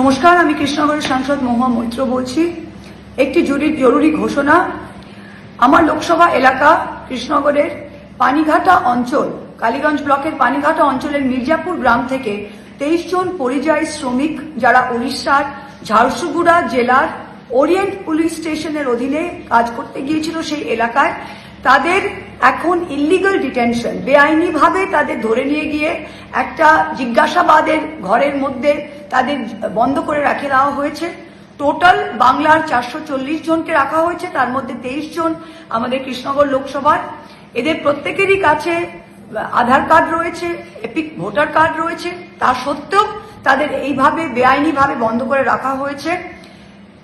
নমস্কার, আমি কৃষ্ণনগরের সাংসদ মহুয়া মৈত্র বলছি। একটি জরুরি জরুরি ঘোষণা, আমার লোকসভা এলাকা কৃষ্ণনগরের পানিঘাটা অঞ্চল, কালীগঞ্জ ব্লকের পানিঘাটা অঞ্চলের মির্জাপুর গ্রাম থেকে তেইশ জন পরিযায়ী শ্রমিক যারা উড়িষ্যার ঝারসুগুড়া জেলার ওরিয়েন্ট পুলিশ স্টেশনের অধীনে কাজ করতে গিয়েছিল সেই এলাকায় তাদের এখন ইল্লিগাল ডিটেনশন বেআইনিভাবে তাদের ধরে নিয়ে গিয়ে একটা জিজ্ঞাসাবাদের ঘরের মধ্যে তাদের বন্ধ করে রাখে দেওয়া হয়েছে। টোটাল বাংলার চারশো চল্লিশ জনকে রাখা হয়েছে, তার মধ্যে তেইশ জন আমাদের কৃষ্ণনগর লোকসভার। এদের প্রত্যেকেরই কাছে আধার কার্ড রয়েছে, এপিক ভোটার কার্ড রয়েছে। তা সত্ত্বেও তাদের এইভাবে বেআইনিভাবে বন্ধ করে রাখা হয়েছে।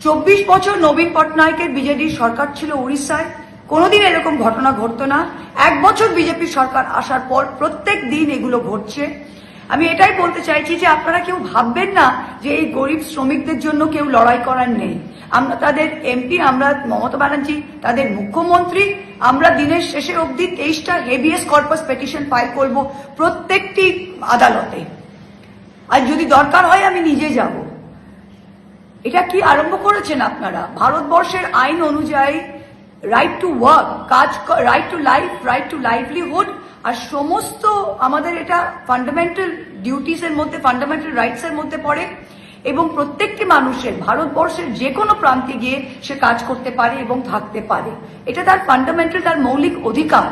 চব্বিশ বছর নবীন পটনায়কের বিজেডির সরকার ছিল উড়িষ্যায়। কোনোদিন এরকম ঘটনা ঘটতো না। এক বছর বিজেপি সরকার আসার পর প্রত্যেক দিন এগুলো ঘটছে। আমি এটাই বলতে চাইছি যে আপনারা কেউ ভাববেন না যে এই গরিব শ্রমিকদের জন্য কেউ লড়াই করার নেই। আমরা তাদের এমপি, আমরা মমতা ব্যানার্জি, তাদের মুখ্যমন্ত্রী, আমরা দিনের শেষে অবধি তেইশটা হেভিয়েস কর্পাস পেটিশন ফাইল করব প্রত্যেকটি আদালতে। আর যদি দরকার হয় আমি নিজে যাব। এটা কি আরম্ভ করেছেন আপনারা? ভারতবর্ষের আইন অনুযায়ী রাইট টু ওয়ার্ক কাজ right to life right to livelihood আর সমস্ত আমাদের এটা ফান্ডামেন্টাল ডিউটিস এর মধ্যে ফান্ডামেন্টাল রাইটস এর মধ্যে পড়ে। এবং প্রত্যেকটি মানুষের, ভারতবর্ষের যে কোনো প্রান্তে গিয়ে সে কাজ করতে পারে এবং থাকতে পারে। এটা তার ফান্ডামেন্টাল তার মৌলিক অধিকার।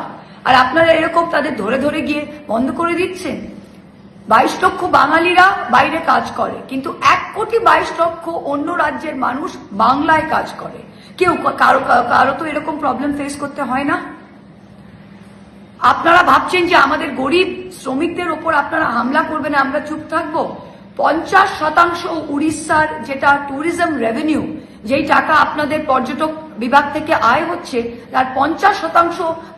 আর আপনারা এরকম তাদের ধরে ধরে গিয়ে বন্ধ করে দিচ্ছেন। বাইশ লক্ষ বাঙালিরা বাইরে কাজ করে, কিন্তু এক কোটি বাইশ লক্ষ অন্য রাজ্যের মানুষ বাংলায় কাজ করে। কেউ কারও কারও তো এরকম প্রবলেম ফেস করতে হয় না। আপনারা ভাবছেন যে আমাদের গরিব শ্রমিকদের ওপর আপনারা হামলা করবেন, আমরা চুপ থাকব? পঞ্চাশ শতাংশ উড়িষ্যার যেটা ট্যুরিজম রেভিনিউ যেই টাকা আপনাদের পর্যটক বিভাগ থেকে আয় হচ্ছে, তার পঞ্চাশ শতাংশ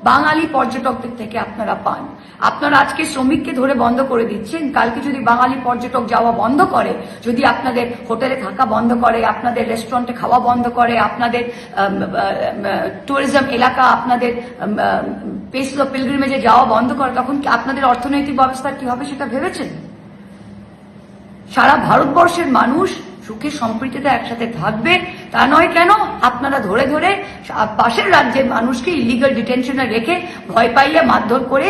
বাঙালি পর্যটকদের থেকে আপনারা পান। আপনারা আজকে শ্রমিককে ধরে বন্ধ করে দিচ্ছেন। কালকে যদি বাঙালি পর্যটক যাওয়া বন্ধ করে, যদি আপনাদের হোটেলে থাকা বন্ধ করে, আপনাদের রেস্টুরেন্টে খাওয়া বন্ধ করে, আপনাদের ট্যুরিজম এলাকা, আপনাদের প্লেসেস অফ পিলগ্রিমেজে যাওয়া বন্ধ করে, তখন আপনাদের অর্থনৈতিক ব্যবস্থা কি হবে সেটা ভেবেছেন? সারা ভারতবর্ষের মানুষ সুখে সম্প্রীতিতে একসাথে থাকবে তা নয় কেন? আপনারা ধরে ধরে পাশের রাজ্যের মানুষকে ইলিগাল ডিটেনশনে রেখে ভয় পাইয়ে মারধর করে